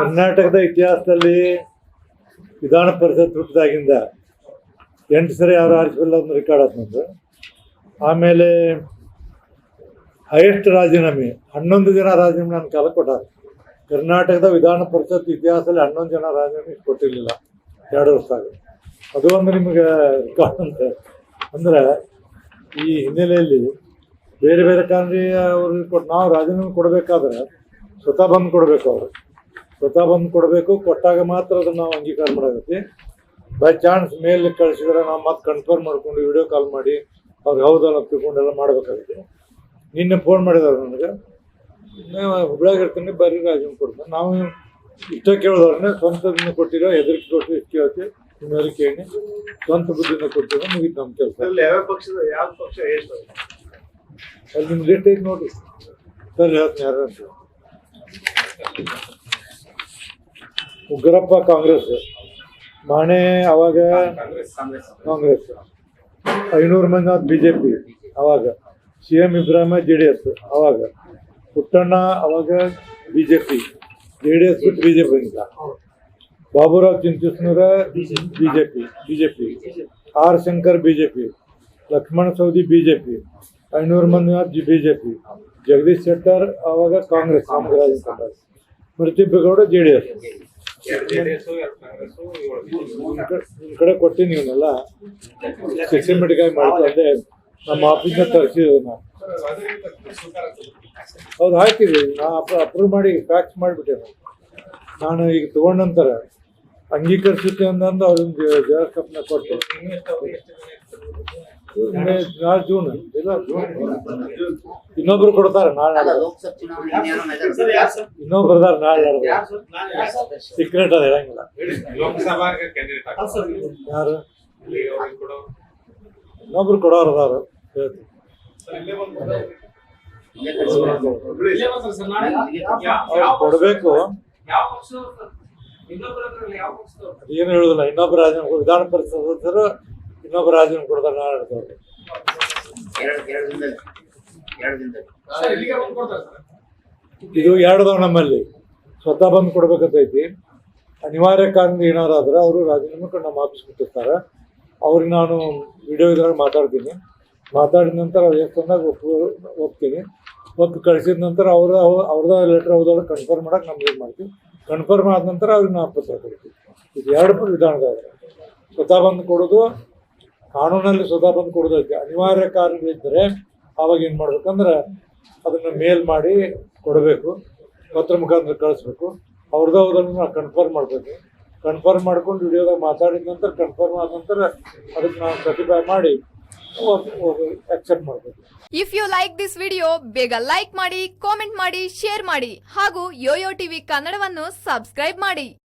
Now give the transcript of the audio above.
ಕರ್ನಾಟಕದ ಇತಿಹಾಸದಲ್ಲಿ ವಿಧಾನ ಪರಿಷತ್ ಹುಟ್ಟಿದಾಗಿಂದ ಎಂಟು ಸರಿ ಯಾರು ಆರಿಸಿಲ್ಲ ಒಂದು ರೆಕಾರ್ಡ್ ಆದ ನಂದು ಆಮೇಲೆ ಹೈಯೆಸ್ಟ್ ರಾಜೀನಾಮೆ, ಹನ್ನೊಂದು ಜನ ರಾಜೀನಾಮೆ ನನ್ನ ಕಾಲ ಕೊಟ್ಟಾರೆ. ಕರ್ನಾಟಕದ ವಿಧಾನ ಪರಿಷತ್ ಇತಿಹಾಸದಲ್ಲಿ ಹನ್ನೊಂದು ಜನ ರಾಜೀನಾಮೆ ಕೊಟ್ಟಿರಲಿಲ್ಲ. ಎರಡು ವರ್ಷ ಅದು ಒಂದು ನಿಮಗೆ ರೆಕಾರ್ಡ್ ಅಂತ. ಅಂದ್ರೆ ಈ ಹಿನ್ನೆಲೆಯಲ್ಲಿ ಬೇರೆ ಬೇರೆ ಕಾರಣಿ ಅವ್ರಿಗೆ ಕೊಟ್ಟು ನಾವು ರಾಜೀನಾಮೆ ಕೊಡಬೇಕಾದ್ರೆ ಸ್ವತಃ ಬಂದು ಕೊಡಬೇಕು ಅವರು. ಸ್ವತಃ ಬಂದು ಕೊಡಬೇಕು. ಕೊಟ್ಟಾಗ ಮಾತ್ರ ಅದನ್ನು ನಾವು ಅಂಗೀಕಾರ ಮಾಡೋದೈತಿ ಬೈ ಚಾನ್ಸ್ ಮೇಲ್ ಕಳಿಸಿದ್ರೆ ನಾವು ಮತ್ತೆ ಕನ್ಫರ್ಮ್ ಮಾಡ್ಕೊಂಡು ವಿಡಿಯೋ ಕಾಲ್ ಮಾಡಿ ಅವ್ರಿಗೆ ಹೌದಲ್ಲ ತಿಳ್ಕೊಂಡು ಎಲ್ಲ ಮಾಡಬೇಕಾಗಿದೆ ನಿನ್ನೆ ಫೋನ್ ಮಾಡಿದಾರೆ ನನಗೆ. ನೀವು ಹುಬ್ಳ್ಯಾಗ ಇರ್ತೀನಿ ಬರ್ರಿ ರಾಜೀನಾಮೆ ಕೊಡ್ತೀನಿ. ನಾವು ಇಷ್ಟ ಕೇಳಿದವ್ರನ್ನೇ ಸ್ವಂತದಿಂದ ಕೊಟ್ಟಿರೋ ಹೆದರಿಕೆ ಕೊಟ್ಟು ಇಷ್ಟು ಕೇಳ್ತಿ. ನಿಮ್ಮೆಲ್ಲ ಕೇಳಿ ಸ್ವಂತ ಬುದ್ಧಿಯಿಂದ ಕೊಟ್ಟಿರೋ ಮುಗಿತು ನಮ್ಮ ಕೆಲಸ. ಅಲ್ಲಿ ಯಾವ ಪಕ್ಷದ ಯಾವ ಪಕ್ಷ ಎಷ್ಟು ಅಲ್ಲಿ ನಿಮ್ಮ ರೇಟ್ ಐತೆ ನೋಡ್ರಿ. ಸರ್ ಹೇಳ್ತೀನಿ ಯಾರು ಅಂತ. ಉಗ್ರಪ್ಪ ಕಾಂಗ್ರೆಸ್. ಮಾಣೆ ಅವಾಗ ಕಾಂಗ್ರೆಸ್ ಐನೂರು ಮಂದಿ ಬಿ ಜೆ ಪಿ ಅವಾಗ. C M Ibrahim J D S ಅವಾಗ. ಪುಟ್ಟಣ್ಣ ಅವಾಗ B J P J D S ಬಿಟ್ಟು ಬಿ ಜೆ ಪಿ ಅಂತ Baburao ಚಿಂತಿಸ್ನೂರ B J P B J P R Shankar B J P Lakshman Savadi B J P ಐನೂರು ಮಂದಿ B J P Jagadish Shettar ಅವಾಗ ಕಾಂಗ್ರೆಸ್. ಕಾಂಗ್ರೆಸ್ ಪ್ರತಿಭೆಗೌಡ J D S ನಿಮ್ಮ ಕಡೆ ಕೊಟ್ಟಿನಿ ಇವನ್ನೆಲ್ಲ ಸಿಸ್ಟಮೆಟಿಕ್ ಮಾಡ್ಕೊಂಡೆ ನಮ್ಮ ಆಫೀಸ್ನ ತರಿಸಿದ್ವಿ ನಾವು ಹೌದು ಹಾಕಿದ್ವಿ ನಾ ಅಪ್ರೂವ್ ಮಾಡಿ ಫ್ಯಾಕ್ಸ್ ಮಾಡಿಬಿಟ್ಟೆ ನಾನು ಈಗ ತಗೊಂಡ ನಂತರ ಅಂಗೀಕರಿಸುತ್ತೆ ಅಂದಂದು ಅವ್ರಿಗೆ ಜೆರಾಕ್ಸ್ ಕೊಟ್ಟೆ ನಾಳೆ ಜೂನ್ ಇಲ್ಲ ಜೂನ್ ಇನ್ನೊಬ್ರು ಕೊಡ್ತಾರೆ ನಾಳೆ ಇನ್ನೊಬ್ರು ಇದಾರೆ ನಾಳೆ ಸೀಕ್ರೆಟ್ ಅದ ಹೇಳಂಗಿಲ್ಲ ಯಾರು ಇಲ್ಲಿ ಅವ್ರಿಗೆ ಕೊಡೋ ಇನ್ನೊಬ್ರು ಕೊಡೋರು ಅದಾರು. ಹೇಳ್ತೀನಿ. ಕೊಡಬೇಕು. ಯಾವ ಪಕ್ಷದವ್ರು ಸರ್? ಯಾವ ಪಕ್ಷದವ್ರು? ಏನು ಹೇಳುದಿಲ್ಲ. ಇನ್ನೊಬ್ರು ವಿಧಾನ ಪರಿಷತ್ ಸದಸ್ಯರು ಇನ್ನೊಬ್ಬ ರಾಜನ ಕೊಡ್ತಾರೆ ನಾಳೆ ಇದು ಎರಡದವ ನಮ್ಮಲ್ಲಿ. ಸ್ವತಃ ಬಂದು ಕೊಡ್ಬೇಕಂತೈತಿ ಅನಿವಾರ್ಯ ಕಾರಣ ಏನಾರಾದ್ರೆ ಅವರು ರಾಜೀನಾಮೆ ಕಂಡು ನಮ್ಮ ಆಫೀಸ್ ಮುಟ್ಟಿರ್ತಾರೆ ಅವ್ರಿಗೆ ನಾನು ವಿಡಿಯೋ ಇದ್ರಾಗ ಮಾತಾಡ್ತೀನಿ. ಮಾತಾಡಿದ ನಂತರ ಎಷ್ಟು ಬಂದಾಗ ಒಪ್ಪು, ಒಪ್ತೀನಿ. ಒಪ್ಪಿ ಕಳಿಸಿದ ನಂತರ ಅವ್ರ ಅವ್ರದ ಲೆಟ್ರ್ ಹೌದೊಳಗೆ ಕನ್ಫರ್ಮ್ ಮಾಡಕ್ಕೆ ನಮ್ಗೆ ಇದು ಮಾಡ್ತೀವಿ. ಕನ್ಫರ್ಮ್ ಆದ ನಂತರ ಅವ್ರಿಗೆ ನಾವು ಪತ್ರ ಕೊಡ್ತೀವಿ. ಇದು ಎರಡು ವಿಧಾನದಾಗ ಸ್ವತಃ ಬಂದು ಕೊಡೋದು ಕಾನೂನಲ್ಲಿ ಸ್ವತಃ ಬಂದು ಕೊಡೋದೈತೆ ಅನಿವಾರ್ಯ ಕಾರಣಗಳಿದ್ದರೆ ಆವಾಗ ಏನು ಮಾಡ್ಬೇಕಂದ್ರೆ ಅದನ್ನು ಮೇಲ್ ಮಾಡಿ ಕೊಡಬೇಕು, ಪತ್ರ ಮುಖಾಂತರ ಕಳಿಸ್ಬೇಕು. ಅವ್ರದ್ದು ಅವ್ರದನ್ನು ಕನ್ಫರ್ಮ್ ಮಾಡಬೇಕು. ಕನ್ಫರ್ಮ್ ಮಾಡ್ಕೊಂಡು ವಿಡಿಯೋದಾಗ ಮಾತಾಡಿದ ನಂತರ ಕನ್ಫರ್ಮ್ ಆದ ನಂತರ ಅದಕ್ಕೆ ನಾವು ಸರ್ಟಿಫೈ ಮಾಡಿ ಮಾಡಬೇಕು if you like this video ಬೇಗ ಲೈಕ್ ಮಾಡಿ ಕಾಮೆಂಟ್ ಮಾಡಿ ಶೇರ್ ಮಾಡಿ ಹಾಗೂ ಯೋಯೋ ಟಿವಿ ಕನ್ನಡವನ್ನು ಸಬ್ಸ್ಕ್ರೈಬ್ ಮಾಡಿ.